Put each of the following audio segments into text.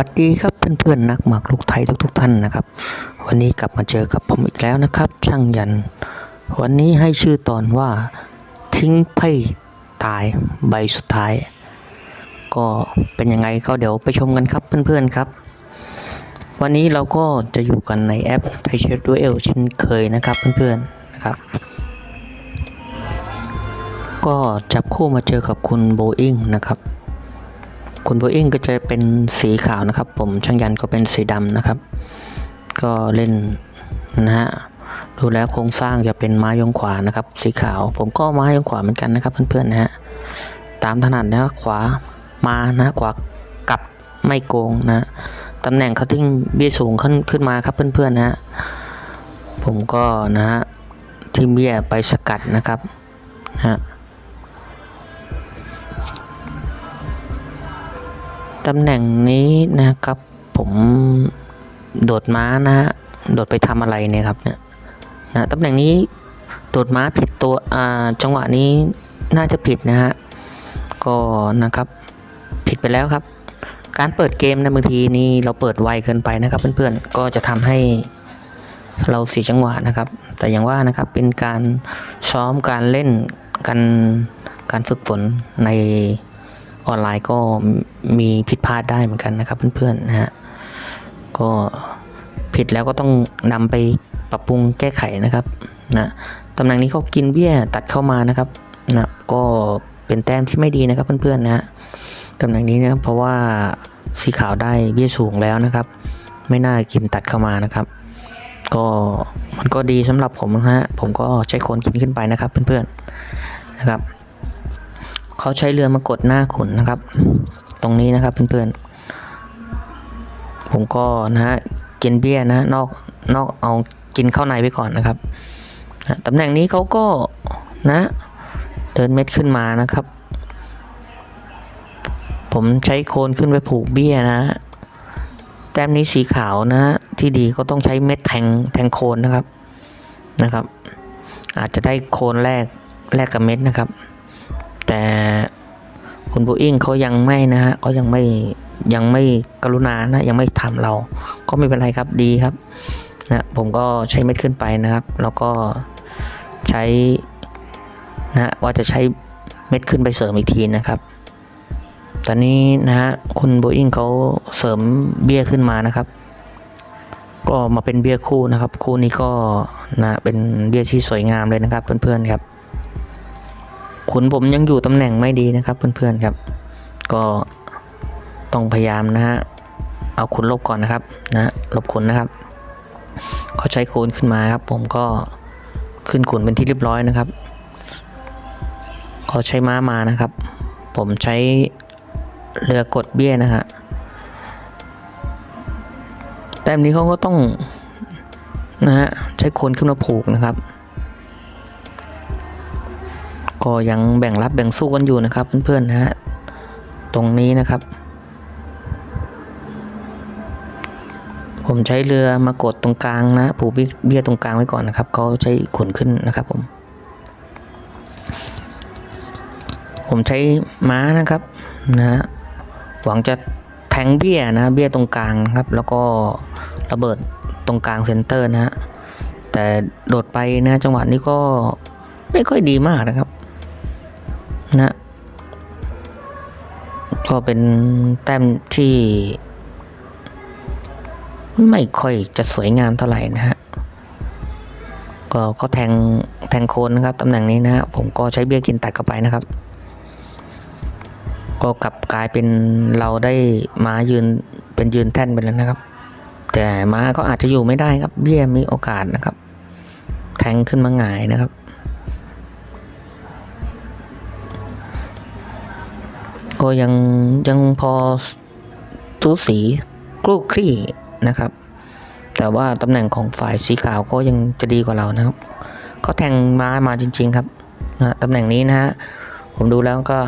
สวัสดีครับเพื่อนๆนักหมากรุกไทยทุกๆท่านนะครับ วันนี้กลับมาเจอกับผมอีกแล้วนะครับ ช่างยัน วันนี้ให้ชื่อตอนว่าทิ้งไพ่ตายใบสุดท้าย ก็เป็นยังไงก็เดี๋ยวไปชมกันครับเพื่อนๆครับ วันนี้เราก็จะอยู่กันในแอปไทเชฟด้วยเอลเช่นเคยนะครับเพื่อนๆนะครับ ก็จับคู่มาเจอกับคุณโบอิงนะครับ คุณโบอิงก็จะเป็นสีขาวนะครับ ผมช่างยันก็เป็นสีดำนะครับ ก็เล่นนะฮะดูแล้วโครงสร้างจะเป็นไม้ยงขวานะครับ สีขาว ผมก็ไม้ยงขวาเหมือนกันนะครับ เพื่อนๆนะฮะตามถนัดนะขวามานะขวากลับไม่โกงนะตำแหน่งเขาทิ้งเบี้ยสูงขึ้นขึ้นมาครับเพื่อนๆนะฮะผมก็นะฮะที่เบี้ยไปสกัดนะครับนะฮะ ตำแหน่งนี้นะครับ ผมโดดม้านะฮะโดดไปทำอะไรเนี่ยครับเนี่ยนะตำแหน่งนี้โดดม้าผิดตัวอ่าจังหวะนี้น่าจะผิดนะฮะก็นะครับผิดไปแล้วครับ การเปิดเกมในะบางทีนี่เราเปิดไวเกินไปนะครับ เพื่อนๆก็จะทำให้เราเสียจังหวะนะครับ แต่อย่างว่านะครับเป็นการซ้อมการเล่นการการฝึกฝนใน ออนไลน์ก็มีผิดพลาดได้เหมือนกันนะครับเพื่อนๆนะฮะก็ผิดแล้วก็ต้องนำไปปรับปรุงแก้ไขนะครับนะตำแหน่งนี้เขากินเบี้ยตัดเข้ามานะครับนะก็เป็นแต้มที่ไม่ดีนะครับเพื่อนๆนะตำแหน่งนี้นะเพราะว่าสีขาวได้เบี้ยสูงแล้วนะครับ ไม่น่ากินตัดเข้ามานะครับ ก็มันก็ดีสำหรับผมนะฮะผมก็ใช้คนกินขึ้นไปนะครับเพื่อนๆนะครับ เขาใช้เรือมากดหน้าขุนนะครับ ตรงนี้นะครับเพื่อนๆ ผมก็นะฮะกินเบี้ยนะนอกนอกเอากินเข้าในไปก่อนนะครับตำแหน่งนี้เขาก็นะเดินเม็ดขึ้นมานะครับ ผมใช้โคนขึ้นไปผูกเบี้ยนะฮะแต้มนี้สีขาวนะที่ดีก็ต้องใช้เม็ดแทงแทงโคนนะครับนะครับ อาจจะได้โคนแรกแลกกับเม็ดนะครับ แต่คุณบูอิงเขายังไม่นะฮะเขายังไม่ยังไม่กรุณานะยังไม่ทำเรา ก็ไม่เป็นไรครับดีครับนะผมก็ใช้เม็ดขึ้นไปนะครับ แล้วก็ใช้นะว่าจะใช้เม็ดขึ้นไปเสริมอีกทีนะครับ ตอนนี้นะฮะคุณโบอิงเขาเสริมเบี้ยขึ้นมานะครับ ก็มาเป็นเบี้ยคู่นะครับ คู่นี้ก็นะเป็นเบี้ยที่สวยงามเลยนะครับ เพื่อนๆครับ ขุนผมยังอยู่ตำแหน่งไม่ดีนะครับเพื่อนๆครับ ก็ต้องพยายามนะฮะเอาขุนลบก่อนนะครับนะลบขุนนะครับเขาใช้คูณขึ้นมาครับ ผมก็ขึ้นขุนเป็นที่เรียบร้อยนะครับเขาใช้ม้ามานะครับ ผมใช้เรือกดเบี้ยนะฮะแต้มนี้เขาก็ต้องนะฮะใช้โคนขึ้นมาผูกนะครับ ก็ยังแบ่งรับแบ่งสู้กันอยู่นะครับเพื่อนๆนะฮะตรงนี้นะครับ ผมใช้เรือมากดตรงกลางนะผูกเบี้ยตรงกลางไว้ก่อนนะครับเขาใช้ขุนขึ้นนะครับผม ผมใช้ม้านะครับนะฮะหวังจะแทงเบี้ยนะเบี้ยตรงกลางครับ แล้วก็ระเบิดตรงกลางเซนเตอร์นะฮะแต่โดดไปนะจังหวะนี้ก็ไม่ค่อยดีมากนะครับ นะก็เป็นแต้มที่ ไม่ค่อยจะสวยงามเท่าไหร่นะฮะก็ก็แทงแทงโคนนะครับตำแหน่งนี้นะฮะผมก็ใช้เบี้ยกินตัดเข้าไปนะครับ ก็กลับกลายเป็นเราได้ม้ายืนเป็นยืนแท่นไปแล้วนะครับ แต่ม้าก็อาจจะอยู่ไม่ได้ครับ เบี้ยมีโอกาสนะครับ แทงขึ้นมาหงายนะครับ ก็ยังยังพอสูสีกลูคลี่นะครับ แต่ว่าตำแหน่งของฝ่ายสีขาวก็ยังจะดีกว่าเรานะครับเขาแทงม้ามาจริง ๆ ครับนะตำแหน่งนี้นะฮะผมดูแล้วก็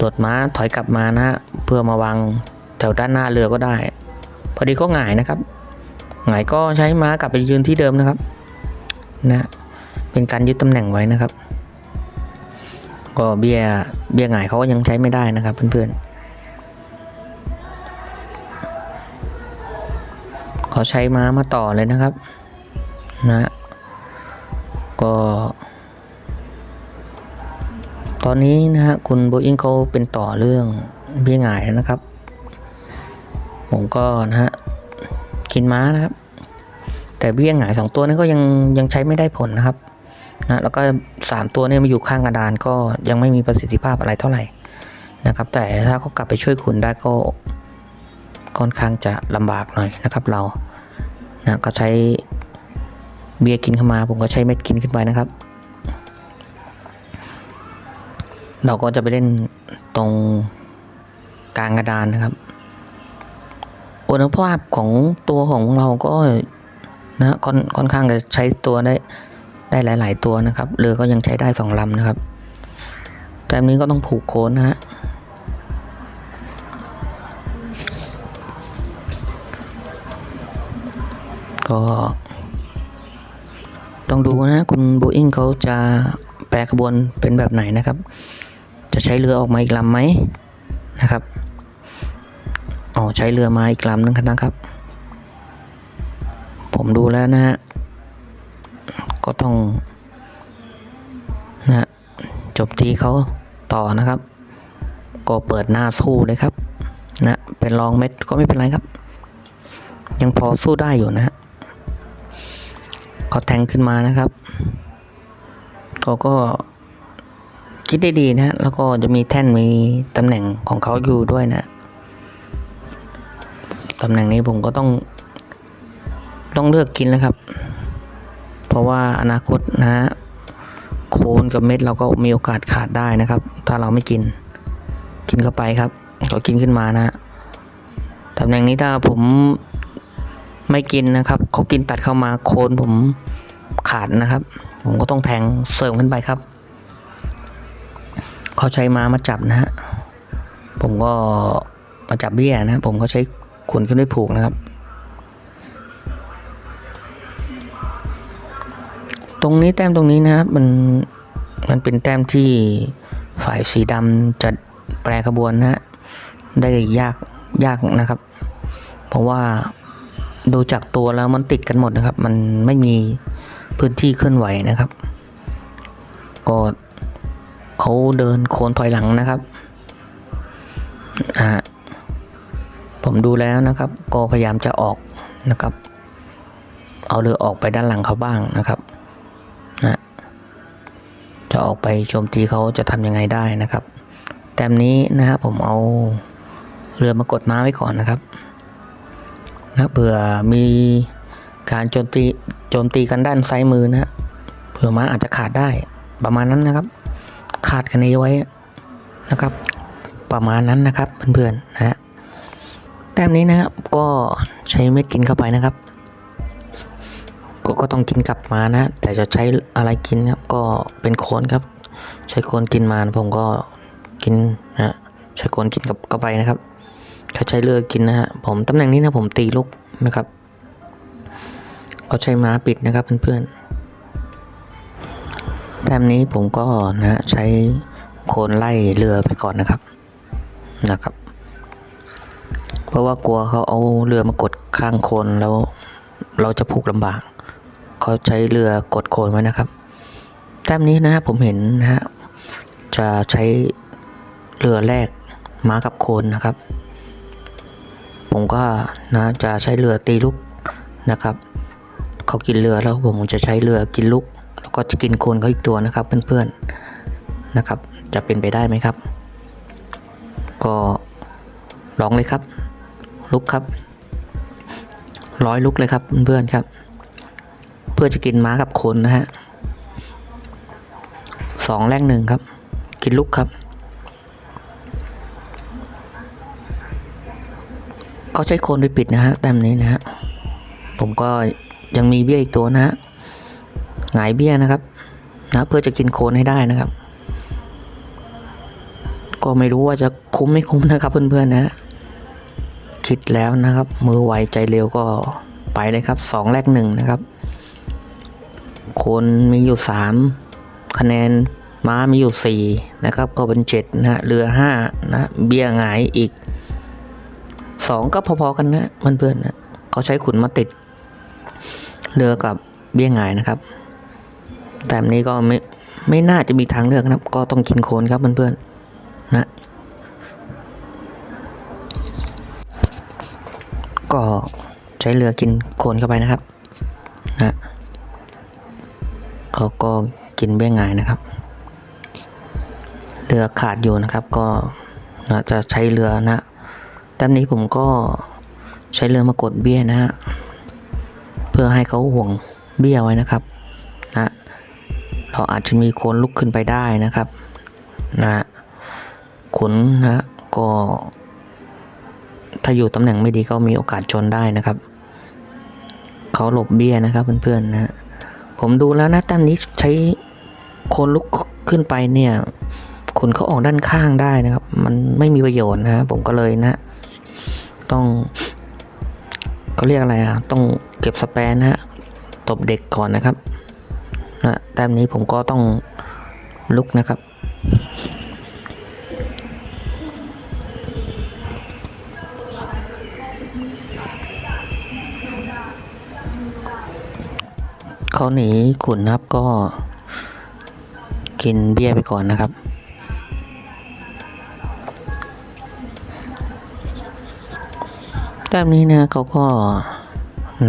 ตรวจม้าถอยกลับมานะฮะเพื่อมาวางแถวด้านหน้าเรือก็ได้ พอดีก็หงายนะครับหงายก็ใช้ม้ากลับไปยืนที่เดิมนะครับนะเป็นการยึดตำแหน่งไว้นะครับ ก็เบี้ยเบี้ยหงายเขาก็ยังใช้ไม่ได้นะครับเพื่อนๆเขาใช้ม้ามาต่อเลยนะครับนะก็ ตอนนี้นะฮะคุณโบอิงเขาเป็นต่อเรื่องเบี้ยหงายแล้วนะครับ ผมก็นะฮะกินม้านะครับ แต่เบี้ยหงายสองตัวนี้ก็ยังยังใช้ไม่ได้ผลนะครับ นะแล้วก็สามตัวเนี่ยมาอยู่ข้างกระดานก็ยังไม่มีประสิทธิภาพอะไรเท่าไหร่นะครับ แต่ถ้าเขากลับไปช่วยคุณได้ก็ค่อนข้างจะลำบากหน่อยนะครับ เรานะก็ใช้เบียร์กินเข้ามา ผมก็ใช้เม็ดกินขึ้นไปนะครับ เราก็จะไปเล่นตรงกลางกระดานนะครับคุณภาพของตัวของเราก็นะค่อนค่อนข้างจะใช้ตัวได้ ได้หลาย ๆ ตัวนะครับเรือก็ยังใช้ได้สองลำนะครับแต่อันนี้ก็ต้องผูกโคนนะฮะก็ต้องดูนะคุณโบอิงเขาจะแปลขบวนเป็นแบบไหนนะครับ จะใช้เรือออกมาอีกลำไหมนะครับอ๋อใช้เรือมาอีกลำนึงนะครับ ผมดูแล้วนะฮะ ก็ต้องนะฮะจบตีเขาต่อนะครับ ก็เปิดหน้าสู้เลยครับ นะเป็นรองเม็ดก็ไม่เป็นไรครับ ยังพอสู้ได้อยู่นะฮะเขาแทงขึ้นมานะครับเขาก็คิดได้ดีนะฮะแล้วก็จะมีแท่นมีตำแหน่งของเขาอยู่ด้วยนะตำแหน่งนี้ผมก็ต้องต้องเลือกกินแล้วครับ ราะว่าอนาคตนะฮะโคนกับเม็ดเราก็มีโอกาสขาดได้นะครับ ถ้าเราไม่กิน กินเข้าไปครับก็กินขึ้นมานะฮะตำแหน่งนี้ถ้าผมไม่กินนะครับเขากินตัดเข้ามาโคนผมขาดนะครับ ผมก็ต้องแทงเสริมขึ้นไปครับเขาใช้ม้ามาจับนะฮะผมก็มาจับเบี้ยนะ ผมก็ใช้ขนขึ้นไปผูกนะครับ ตรงนี้แต้มตรงนี้นะครับมันมันเป็นแต้มที่ฝ่ายสีดำจะแปรขบวนนะฮะได้ยากยากนะครับ เพราะว่าดูจากตัวแล้วมันติดกันหมดนะครับ มันไม่มีพื้นที่เคลื่อนไหวนะครับ ก็เขาเดินโคนถอยหลังนะครับอ่าผมดูแล้วนะครับ ก็พยายามจะออกนะครับ เอาเรือออกไปด้านหลังเขาบ้างนะครับ นะจะออกไปโจมตีเขาจะทำยังไงได้นะครับ แต้มนี้นะฮะผมเอาเรือมากดม้าไว้ก่อนนะครับนะเผื่อมีการโจมตีโจมตีกันด้านซ้ายมือนะเผื่อม้าอาจจะขาดได้ประมาณนั้นนะครับ ขาดคะแนนไว้นะครับ ประมาณนั้นนะครับเพื่อนๆนะฮะแต้มนี้นะครับก็ใช้เม็ดกินเข้าไปนะครับ ก็ก็ต้องกินกลับมานะ แต่จะใช้อะไรกินครับก็เป็นโคนครับ ใช้โคนกินมาผมก็กินนะใช้โคนกินกับเข้าไปนะครับถ้าใช้เรือกินนะฮะผมตำแหน่งนี้นะผมตีลูกนะครับ ก็ใช้ม้าปิดนะครับเพื่อนๆแบบนี้ผมก็นะฮะใช้โคนไล่เรือไปก่อนนะครับนะครับ เพราะว่ากลัวเขาเอาเรือมากดข้างโคนแล้วเราจะผูกลำบาก เขาใช้เรือกดโคนไว้นะครับแต้มนี้นะฮะผมเห็นนะฮะจะใช้เรือแรกม้ากับโคนนะครับ ผมก็นะจะใช้เรือตีลูกนะครับเขากินเรือแล้วผมจะใช้เรือกินลูกแล้วก็จะกินโคนเขาอีกตัวนะครับ เพื่อนๆนะครับ จะเป็นไปได้ไหมครับ ก็ลองเลยครับ ลุกครับร้อยลุกเลยครับเพื่อนๆครับ เพื่อจะกินม้ากับคนนะฮะสองแรกหนึ่งครับ กินลุกครับ ก็ใช้โคนไปปิดนะฮะแต้มนี้นะฮะผมก็ยังมีเบี้ยอีกตัวนะฮะหงายเบี้ยนะครับนะเพื่อจะกินโคนให้ได้นะครับ ก็ไม่รู้ว่าจะคุ้มไม่คุ้มนะครับ เพื่อนๆนะ คิดแล้วนะครับ มือไวใจเร็วก็ไปเลยครับสองแรกหนึ่งนะครับ คนมีอยู่สามคะแนน ม้ามีอยู่สี่นะครับ ก็เป็นเจ็ดนะฮะ เรือห้านะ เบี้ยหงายอีกสองก็พอๆกันนะเพื่อนๆนะเขาใช้ขุนมาติด เรือกับเบี้ยหงายนะครับ แต่นี้ก็ไม่ไม่น่าจะมีทางเลือกนะครับ ก็ต้องกินโคนครับเพื่อนๆนะ ก็ใช้เรือกินโคนเข้าไปนะครับ เขาก็กินเบี้ยหงายนะครับ เรือขาดอยู่นะครับ ก็จะใช้เรือนะต้มนี้ผมก็ใช้เรือมากดเบี้ยนะฮะเพื่อให้เขาห่วงเบี้ยไว้นะครับนะเราอาจจะมีโคนลุกขึ้นไปได้นะครับนะขนนะก็ถ้าอยู่ตำแหน่งไม่ดีก็มีโอกาสชนได้นะครับ เขาหลบเบี้ยนะครับเพื่อนๆนะฮะ ผมดูแล้วนะแต้มนี้ใช้โคนลุกขึ้นไปเนี่ยขนเขาออกด้านข้างได้นะครับ มันไม่มีประโยชน์นะผมก็เลยนะ ต้องเขาเรียกอะไรอะ ต้องเก็บสแปนนะฮะตบเด็กก่อนนะครับนะแต้มนี้ผมก็ต้องลุกนะครับ เขาหนีขุนครับก็กินเบี้ยไปก่อนนะครับ แต้มนี้นะเขาก็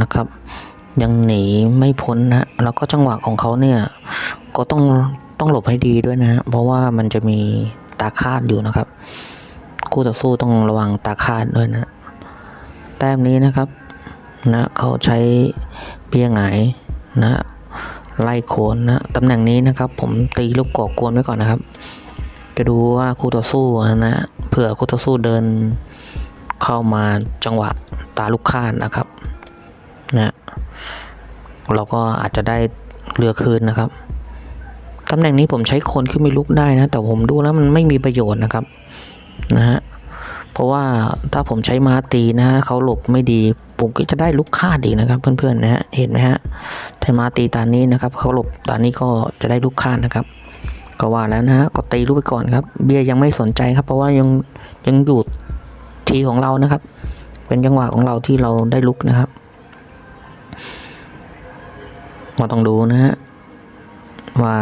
นะครับ ยังหนีไม่พ้นนะแล้วก็จังหวะของเขาเนี่ยก็ต้องต้องหลบให้ดีด้วยนะเพราะว่ามันจะมีตาคาดอยู่นะครับ คู่ต่อสู้ต้องระวังตาคาดด้วยนะ แต้มนี้นะครับนะเขาใช้เบี้ยงาย นะไล่โคนนะตำแหน่งนี้นะครับ ผมตีลูกกอกวนไว้ก่อนนะครับ จะดูว่าคู่ต่อสู้นะเผื่อคู่ต่อสู้เดินเข้ามาจังหวะตาลูกคาดนะครับนะเราก็อาจจะได้เรือคืนนะครับตำแหน่งนี้ผมใช้คนขึ้นไม่ลุกได้นะ แต่ผมดูแล้วมันไม่มีประโยชน์นะครับนะฮะ เพราะว่าถ้าผมใช้ม้าตีนะฮะเขาหลบไม่ดีผมก็จะได้ลุกคาดอีกนะครับ เพื่อนๆนะฮะเห็นไหมฮะถ้าม้าตีตานี้นะครับเขาหลบตานี้ก็จะได้ลุกคาดนะครับ ก็ว่าแล้วนะฮะก็ตีลูกไปก่อนครับ เบียยังไม่สนใจครับ เพราะว่ายังยังอยู่ทีของเรานะครับ เป็นจังหวะของเราที่เราได้ลุกนะครับมาต้องดูนะฮะว่า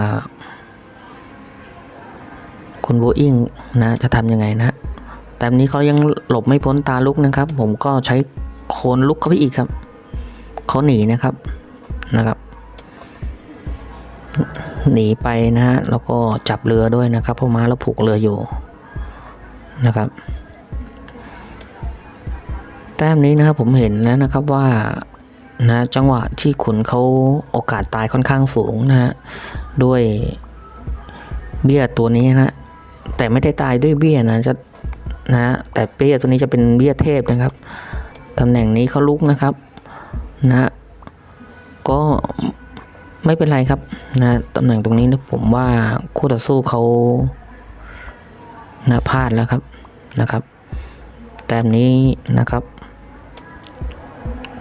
คุณโบอิงนะจะทำยังไงนะ แต่นี้เขายังหลบไม่พ้นตาลุกนะครับ ผมก็ใช้โคนลุกเข้าไปอีกครับเขาหนีนะครับนะครับ หนีไปนะฮะแล้วก็จับเรือด้วยนะครับเพราะม้าเราผูกเรืออยู่นะครับ แต้มนี้นะครับผมเห็นแล้วนะครับว่านะจังหวะที่ขุนเขาโอกาสตายค่อนข้างสูงนะฮะด้วยเบี้ยตัวนี้นะแต่ไม่ได้ตายด้วยเบี้ยนะจะ นะแต่เบี้ยตัวนี้จะเป็นเบี้ยเทพนะครับตำแหน่งนี้เขาลุกนะครับนะก็ไม่เป็นไรครับนะตำแหน่งตรงนี้นะผมว่าคู่ต่อสู้เขานะพลาดแล้วครับนะครับ แต้มนี้นะครับ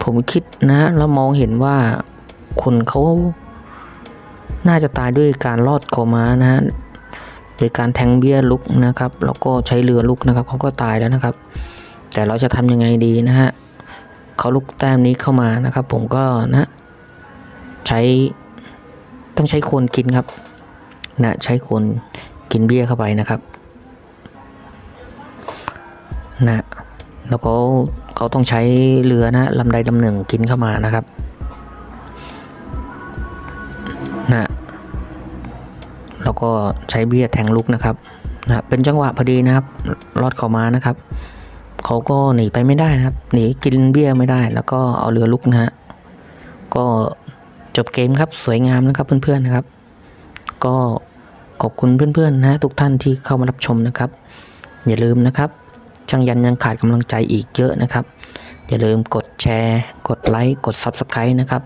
ผมคิดนะแล้วมองเห็นว่าคนเขาน่าจะตายด้วยการลอดคอม้านะ โดยการแทงเบี้ยลุกนะครับ แล้วก็ใช้เรือลุกนะครับเขาก็ตายแล้วนะครับ แต่เราจะทำยังไงดีนะฮะเขาลุกแต้มนี้เข้ามานะครับ ผมก็นะใช้ต้องใช้โคนกินครับนะใช้โคนกินเบี้ยเข้าไปนะครับนะแล้วก็เขาต้องใช้เรือนะลำใดลำหนึ่งกินเข้ามานะครับ ก็ใช้เบี้ยแทงลุกนะครับนะเป็นจังหวะพอดีนะครับลอดเข้ามานะครับเขาก็หนีไปไม่ได้นะครับ หนีกินเบี้ยไม่ได้ แล้วก็เอาเรือลุกนะฮะก็จบเกมครับสวยงามนะครับเพื่อนๆนะครับ ก็ขอบคุณเพื่อนๆนะทุกท่านที่เข้ามารับชมนะครับ อย่าลืมนะครับช่างยันยังขาดกำลังใจอีกเยอะนะครับ อย่าลืมกดแชร์ กดไลค์กด Subscribe นะครับ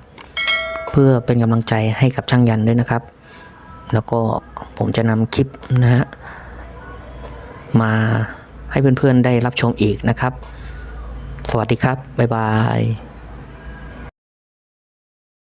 เพื่อเป็นกำลังใจให้กับช่างยันด้วยนะครับ แล้วก็ผมจะนำคลิปนะฮะมาให้เพื่อนๆได้รับชมอีกนะครับ สวัสดีครับ บ๊ายบาย